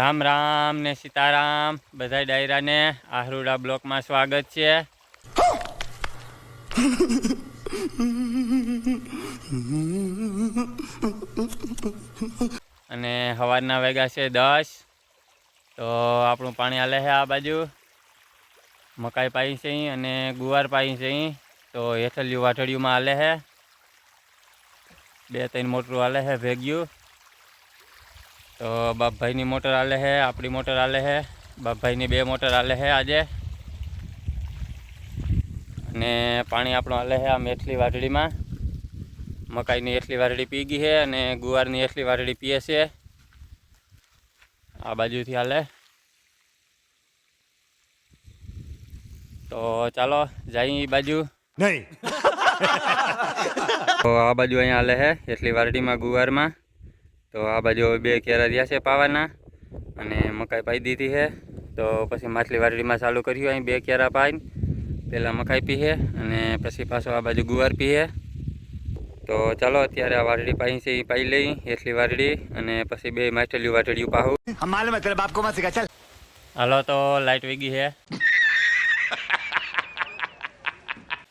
રામ રામ ને સીતારામ. બધા ડાયરાને આહરુડા બ્લોકમાં સ્વાગત છે. અને સવારના વેગા છે દસ. તો આપણું પાણી હાલે છે આ બાજુ. મકાઈ પાઈ છે અને ગુવાર પાઈ છે તો હેઠલિયું વાઠળિયુંમાં હાલે છે. બે ત્રણ મોટરું હાલે છે ભેગ્યું. તો બાપભાઈની મોટર આલે છે આપણી મોટર આલે છે બાપભાઈની બે મોટર આલે છે આજે. અને પાણી આપણું હાલે છે આ એટલી વાટડીમાં મકાઈની એટલી વાટડી પી ગઈ છે અને ગુવારની એટલી વાટડી પીએ છે. આ બાજુથી હાલે તો ચાલો જઈ એ બાજુ. નહીં. તો આ બાજુ અહીંયા હાલે છે એટલી વારડીમાં ગુવારમાં. તો આ બાજુ બે કેરા રહ્યા છે પાવાના અને મકાઈ પાઈ દીધી છે. તો પછી માછલી વાટડીમાં ચાલુ કર્યું અહીં બે કેરા પાઈને. પહેલાં મકાઈ પીએ અને પછી પાછો આ બાજુ ગુવાર પીએ તો ચાલો અત્યારે આ વાટડી પાઈ છે એ પાઈ લઈ એટલી વાટડી અને પછી બે માછલીયું વાટડીયું પાહું. હાલો તો લાઇટ વેગી છે.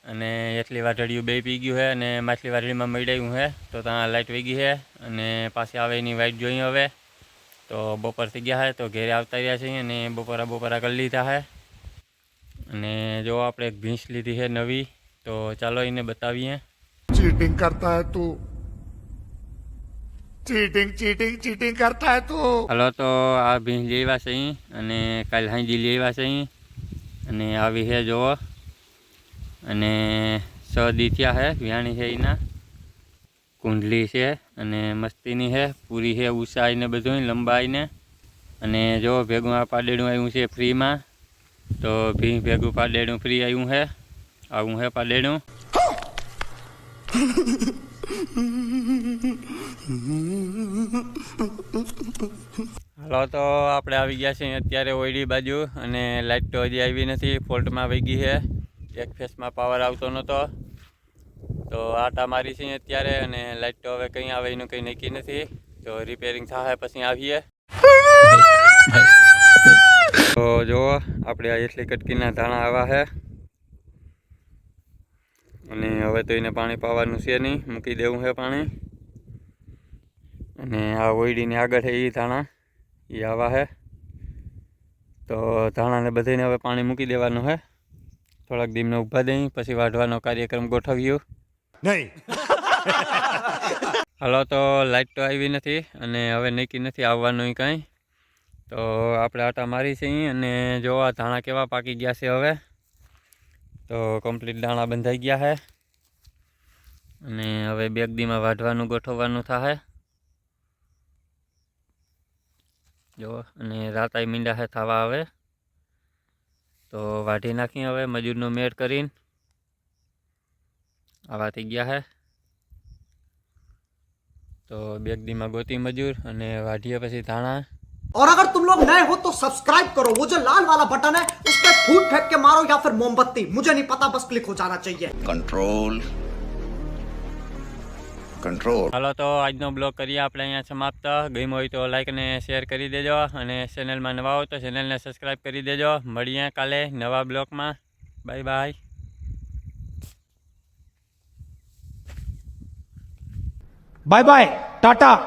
અને એટલી વાઢળિયું બે પી ગયું છે અને માછલી વાઢળીમાં મળ્યું છે તો ત્યાં લાઇટ વહી ગઈ છે અને પાછી આવે એની વાઇટ જોઈ હવે. તો બપોર થઈ ગયા છે તો ઘેરે આવતા રહ્યા છીએ અને બપોરા બપોરા કરી લીધા છે અને જો આપણે એક ભીંસ લીધી છે નવી તો ચાલો એને બતાવીએ. ચીટિંગ કરતા હે તું. ચીટિંગ ચીટિંગ ચીટિંગ કરતા હે તું. હલો તો આ ભીંસ લેવા આવ્યા છે અને કાલ હાંજી લેવા આવ્યા છે અને આવી છે જોવો અને છ દી થયા છે વ્યાણી છે એના. કુંડલી છે અને મસ્તીની છે પૂરી છે ઉસાઈને બધું લંબાઈને અને જો ભેગું આ પાડેડું આવ્યું છે ફ્રીમાં, તો ભી ભેગું પાડેડું ફ્રી આવ્યું છે આવું છે પાડેડું. હાલો, તો આપણે આવી ગયા છીએ અત્યારે ઓયડી બાજુ અને લાઇટ તો હજી આવી નથી, ફોલ્ટમાં વહી ગઈ છે એક ફેસમાં પાવર આવતો નહોતો તો આટા મારી છીએ અત્યારે અને લાઇટ તો હવે કંઈ આવે એનું કંઈ નક્કી નથી. તો રિપેરિંગ થાય પછી આવીએ. તો જુઓ, આપણે આ એટલી કટકીના ધાણા આવા છે. અને હવે તો એને પાણી પાવાનું છે નહીં, મૂકી દેવું છે પાણી. અને આ ઓયડીની આગળ છે એ ધાણા એ આવા છે. તો ધાણાને બધાને હવે પાણી મૂકી દેવાનું છે. થોડાક દીમને ઊભા દઈ પછી વાઢવાનો કાર્યક્રમ ગોઠવ્યો નહીં. હાલો તો લાઇટ તો આવી નથી અને હવે નક્કી નથી આવવાનું કાંઈ. તો આપણે આટા મારી છે અને જો આ ધાણા કેવા પાકી ગયા છે હવે. તો કમ્પ્લીટ દાણા બંધાઈ ગયા છે. અને હવે બેગ દીમાં વાઢવાનું ગોઠવવાનું થાય જો અને રાતાઈ મીંડા છે થવા હવે તો વાઢી નાખી હવે મજૂરનો મેળ કરીને આવા થઈ ગયા છે તો બેગ દીમાં ગોતી મજૂર અને વાઢીએ પછી ધાણા और अगर तुम लोग नए हो तो सब्सक्राइब करो वो जो लाल वाला बटन है उस पर फूट फेंक के मारो या फिर मोमबत्ती मुझे नहीं पता बस क्लिक हो जाना चाहिए control control. હાલો તો આજનો બ્લોગ કરીએ આપણે અહીંયા સમાપ્ત. ગમ્યો હોય તો લાઈક અને શેર કરી દેજો અને ચેનલમાં નવા હો તો ચેનલને સબસ્ક્રાઈબ કરી દેજો. મળીએ કાલે નવા બ્લોગમાં. Bye bye bye bye tata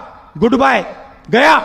goodbye ગયા